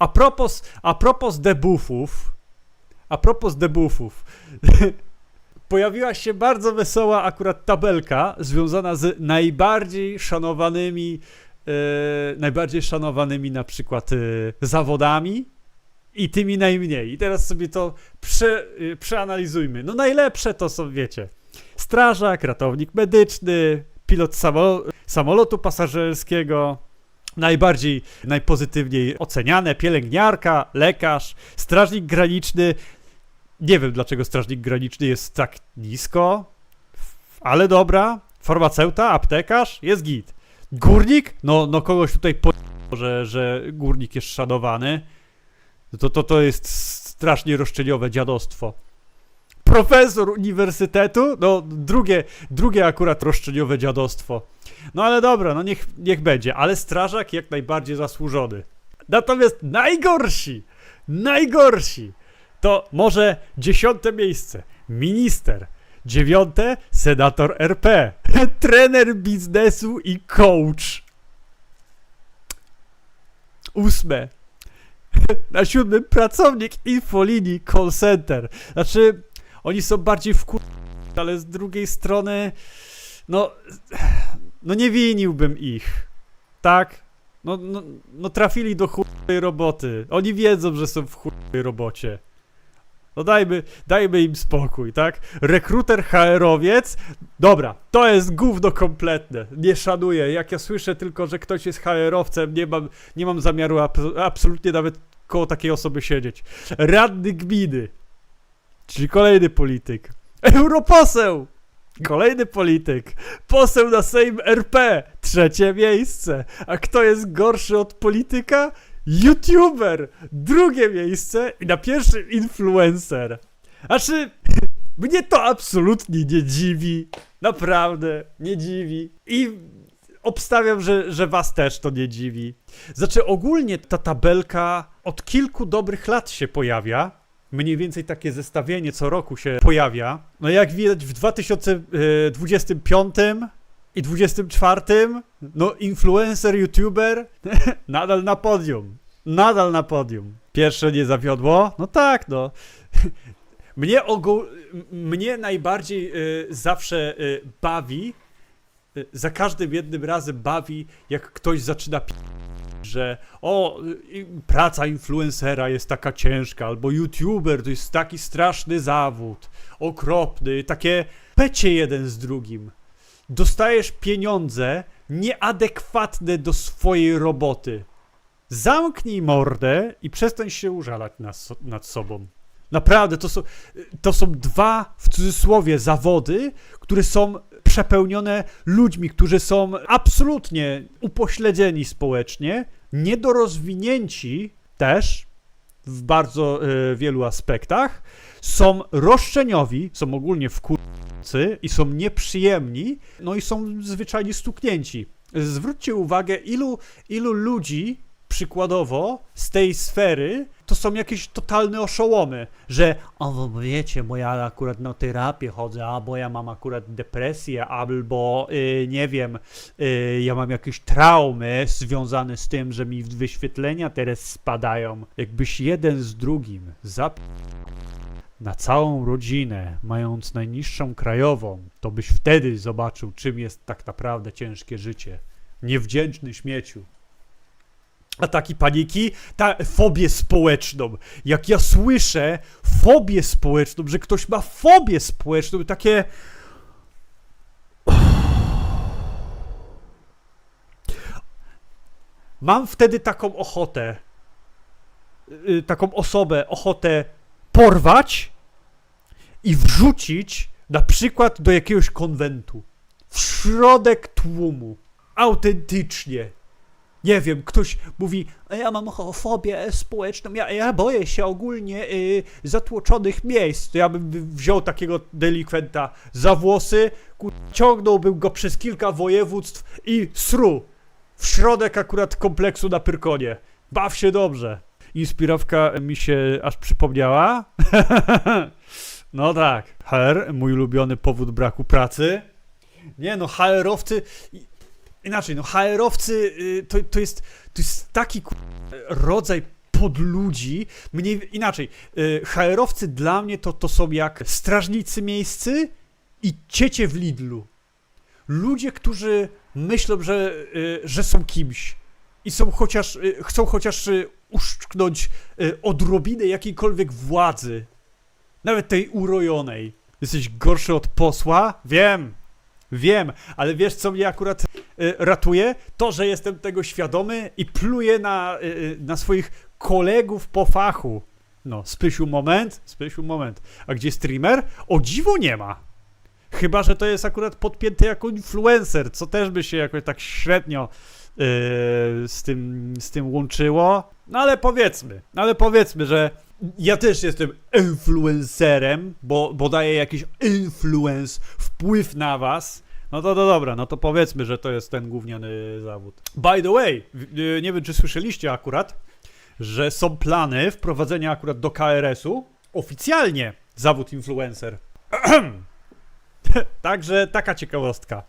A propos, a propos debuffów, a propos debuffów, pojawiła się bardzo wesoła akurat tabelka związana z najbardziej szanowanymi, e, najbardziej szanowanymi na przykład e, zawodami i tymi najmniej. I teraz sobie to prze, e, przeanalizujmy. No najlepsze to są, wiecie, strażak, ratownik medyczny, pilot samo, samolotu pasażerskiego, najbardziej, najpozytywniej oceniane, pielęgniarka, lekarz, strażnik graniczny. Nie wiem, dlaczego strażnik graniczny jest tak nisko, ale dobra. Farmaceuta, aptekarz, jest git. Górnik? No, no kogoś tutaj po... że, że górnik jest szanowany. To, to, to jest strasznie roszczeniowe dziadostwo. Profesor uniwersytetu? No, drugie, drugie akurat roszczeniowe dziadostwo. No ale dobra, no niech, niech będzie, ale strażak jak najbardziej zasłużony. Natomiast najgorsi, najgorsi to może dziesiąte miejsce, minister. Dziewiąte, senator RP, trener biznesu i coach. Ósme, na siódmym pracownik infolinii call center. Znaczy, oni są bardziej wkur... ale z drugiej strony, no, no nie winiłbym ich. Tak? No, no, no trafili do chujowej roboty. Oni wiedzą, że są w chujowej robocie. No dajmy, dajmy im spokój, tak? Rekruter HR-owiec, dobra, to jest gówno kompletne, nie szanuję. Jak ja słyszę tylko, że ktoś jest HR-owcem, nie mam, nie mam zamiaru ab- absolutnie nawet koło takiej osoby siedzieć. Radny gminy, czyli kolejny polityk. Europoseł! Kolejny polityk. Poseł na Sejm RP. Trzecie miejsce. A kto jest gorszy od polityka? YouTuber. Drugie miejsce. I na pierwszym influencer. Znaczy, mnie to absolutnie nie dziwi. Naprawdę, nie dziwi. I obstawiam, że, że was też to nie dziwi. Znaczy, ogólnie ta tabelka od kilku dobrych lat się pojawia. Mniej więcej takie zestawienie co roku się pojawia. No jak widać w 2025 i 24, no influencer, youtuber nadal na podium. Nadal na podium. Pierwsze nie zawiodło? No tak, no. Mnie, ogól, m- mnie najbardziej y, zawsze y, bawi, y, za każdym jednym razem bawi, jak ktoś zaczyna że o, praca influencera jest taka ciężka, albo youtuber to jest taki straszny zawód, okropny, takie pecie jeden z drugim. Dostajesz pieniądze nieadekwatne do swojej roboty. Zamknij mordę i przestań się użalać nad sobą. Naprawdę, to są, to są dwa, w cudzysłowie, zawody, które są przepełnione ludźmi, którzy są absolutnie upośledzeni społecznie, niedorozwinięci też w bardzo e, wielu aspektach, są roszczeniowi, są ogólnie wkurcy i są nieprzyjemni, no i są zwyczajnie stuknięci. Zwróćcie uwagę, ilu, ilu ludzi przykładowo z tej sfery to są jakieś totalne oszołomy, że o wiecie, bo ja akurat na terapię chodzę, albo ja mam akurat depresję, albo y, nie wiem, y, ja mam jakieś traumy związane z tym, że mi wyświetlenia teraz spadają. Jakbyś jeden z drugim zap na całą rodzinę, mając najniższą krajową, to byś wtedy zobaczył, czym jest tak naprawdę ciężkie życie. Niewdzięczny śmieciu ataki paniki, ta fobię społeczną. Jak ja słyszę fobię społeczną, że ktoś ma fobię społeczną, takie. Mam wtedy taką ochotę, y, taką osobę, ochotę porwać i wrzucić na przykład do jakiegoś konwentu. W środek tłumu. Autentycznie. Nie wiem, ktoś mówi, "A ja mam cho- fobię społeczną, ja, ja boję się ogólnie y, zatłoczonych miejsc. To ja bym wziął takiego delikwenta za włosy, ku- ciągnąłbym go przez kilka województw i sru. W środek akurat kompleksu na Pyrkonie. Baw się dobrze. Inspirowka mi się aż przypomniała. no tak. HR, mój ulubiony powód braku pracy. Nie no, HR-owcy Inaczej, no HR-owcy y, to, to, jest, to jest taki rodzaj pod ludzi. Mniej, inaczej, y, HR-owcy dla mnie to, to są jak strażnicy miejscy i ciecie w Lidlu. Ludzie, którzy myślą, że, y, że są kimś i są chociaż, chcą chociaż uszczknąć odrobinę jakiejkolwiek władzy. Nawet tej urojonej. Jesteś gorszy od posła? Wiem. Wiem, ale wiesz co mnie akurat ratuje? To, że jestem tego świadomy i pluję na, y, y, na swoich kolegów po fachu. No, Spysiu moment, Spysiu moment. A gdzie streamer? O dziwo nie ma. Chyba, że to jest akurat podpięty jako influencer, co też by się jakoś tak średnio yy, z, tym, z tym łączyło. No ale powiedzmy, no ale powiedzmy, że ja też jestem influencerem, bo, bo daję jakiś influence, wpływ na was. No to, to dobra, no to powiedzmy, że to jest ten gówniany zawód. By the way, yy, nie wiem czy słyszeliście akurat, że są plany wprowadzenia akurat do KRS-u oficjalnie zawód influencer. Także taka ciekawostka.